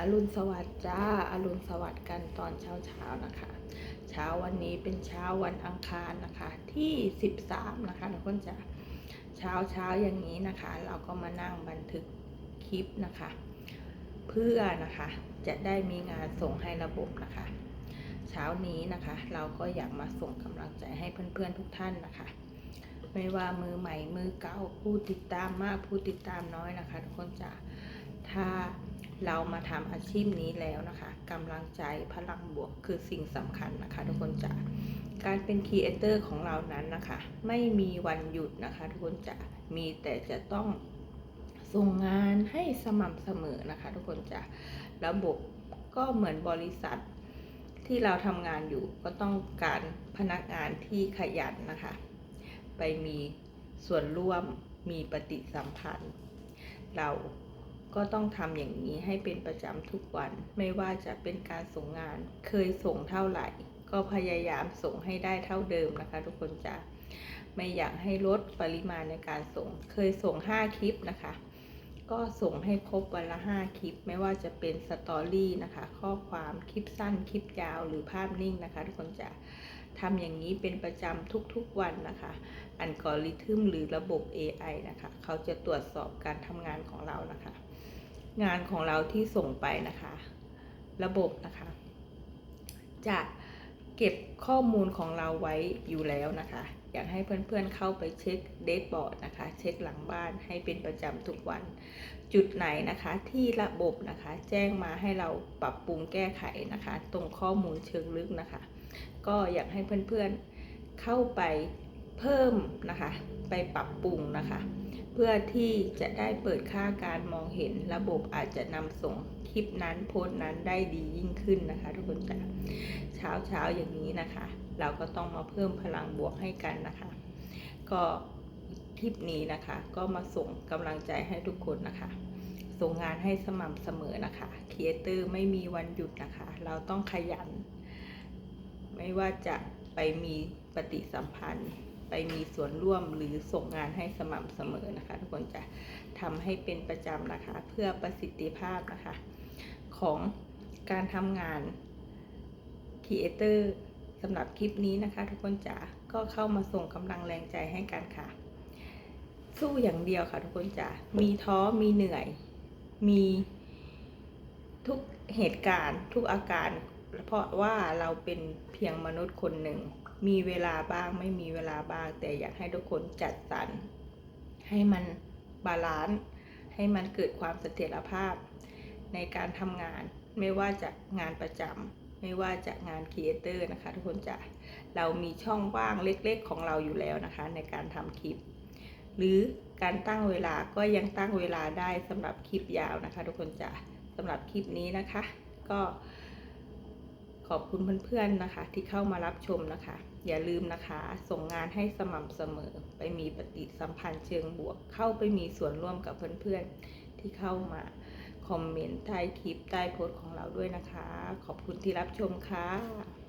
อรุณสวัสดิ์จ้าอรุณสวัสดิ์กันตอนเช้าเช้านะคะ เช้าวันนี้เป็นเช้าวันอังคารนะคะ ที่ 13 นะคะทุกคนจะเช้าเช้าอย่างนี้นะคะ เราก็มานั่งบันทึกคลิปนะคะ เพื่อนะคะจะได้มีงานส่งให้ระบบนะคะ เช้านี้นะคะ เราก็อยากมาส่งกำลังใจให้เพื่อนๆทุกท่านนะคะ ไม่ว่ามือใหม่มือเก่าผู้ติดตามมากผู้ติดตามน้อยนะคะ ทุกคนจะ ถ้าเรามาทำอาชีพนี้แล้วนะคะกำลังใจพลังบวกคือสิ่งสำคัญนะคะ ทุกคนจะการเป็นครีเอเตอร์ของเรานั้นนะคะ ไม่มีวันหยุดนะคะ ทุกคนจะมีแต่จะต้องส่งงานให้สม่ำเสมอนะคะ ทุกคนจะระบบก็เหมือนบริษัทที่เราทำงานอยู่ก็ต้องการพนักงานที่ขยันนะคะ ไปมีส่วนร่วมมีปฏิสัมพันธ์ เรา ก็ต้องทำอย่างนี้ให้เป็นประจำทุกวัน ไม่ว่าจะเป็นการส่งงาน เคยส่งเท่าไหร่ ก็พยายามส่งให้ได้เท่าเดิมนะคะ ทุกคนจะไม่อยากให้ลดปริมาณในการส่ง เคยส่ง 5 คลิปนะคะ ก็ส่งให้ครบวันละ 5 คลิป ไม่ว่าจะเป็นสตอรี่นะคะ ข้อความคลิปสั้นคลิปยาวหรือภาพนิ่งนะคะ ทุกคนจะทำอย่างนี้เป็นประจำทุกๆวันนะคะ อัลกอริทึมหรือระบบ AI นะคะ เขาจะตรวจสอบการทำงานของเรานะคะ งานของเราที่ส่งไปนะคะ ระบบนะคะ จะเก็บข้อมูลของเราไว้อยู่แล้วนะคะ อยากให้เพื่อนๆเข้าไปเช็คเดทบอร์ดนะคะ เช็คหลังบ้านให้เป็นประจำทุกวัน จุดไหนนะคะที่ระบบนะคะ แจ้งมาให้เราปรับปรุงแก้ไขนะคะ ตรงข้อมูลเชิงลึกนะคะ ก็อยากให้เพื่อนๆเข้าไปเพิ่มนะคะ ไปปรับปรุงนะคะ เพื่อที่จะได้เปิดค่าการมองเห็นระบบอาจจะนำส่งคลิปนั้นโพสต์นั้นได้ดียิ่งขึ้นนะคะ ทุกคนจ้ะเช้าเช้าๆอย่างนี้นะคะ เราก็ต้องมาเพิ่มพลังบวกให้กันนะคะ ก็คลิปนี้นะคะ ก็มาส่งกำลังใจให้ทุกคนนะคะส่งงานให้สม่ำเสมอนะคะครีเอเตอร์ไม่มีวันหยุดนะคะ เราต้องขยัน ไม่ว่าจะไปมีปฏิสัมพันธ์ ไปมีส่วนร่วมหรือส่งงานให้สม่ำเสมอนะคะ ทุกคนจะทำให้เป็นประจำนะคะ เพื่อประสิทธิภาพนะคะ ของการทำงานครีเอเตอร์สำหรับคลิปนี้นะคะ ทุกคนจ๋าก็เข้ามาส่งกำลังแรงใจให้กันค่ะ สู้อย่างเดียวค่ะ ทุกคนจ๋ามีท้อมีเหนื่อย มีทุกเหตุการณ์ ทุกอาการ เพราะว่าเราเป็นเพียงมนุษย์คนหนึ่ง มีเวลาบ้างไม่มีเวลาบ้าง แต่อยากให้ทุกคนจัดสรรให้มันบาลานซ์ให้มันเกิดความเสถียรภาพ ในการทำงานไม่ว่าจะงานประจำไม่ว่าจะงานครีเอเตอร์นะคะทุกคนจะเรามีช่องว่างเล็กๆของเราอยู่แล้วนะคะ ในการทำคลิป หรือการตั้งเวลาก็ยังตั้งเวลาได้สำหรับคลิปยาวนะคะ ทุกคนจะสำหรับคลิปนี้นะคะ ก็ ขอบคุณเพื่อนๆนะคะ ที่เข้ามารับชมนะคะ อย่าลืมนะคะ ส่งงานให้สม่ำเสมอ ไปมีปฏิสัมพันธ์เชิงบวก เข้าไปมีส่วนร่วมกับเพื่อนๆที่เข้ามาคอมเมนต์ใต้คลิปใต้โพสต์ของเราด้วยนะคะ ขอบคุณที่รับชมค่ะ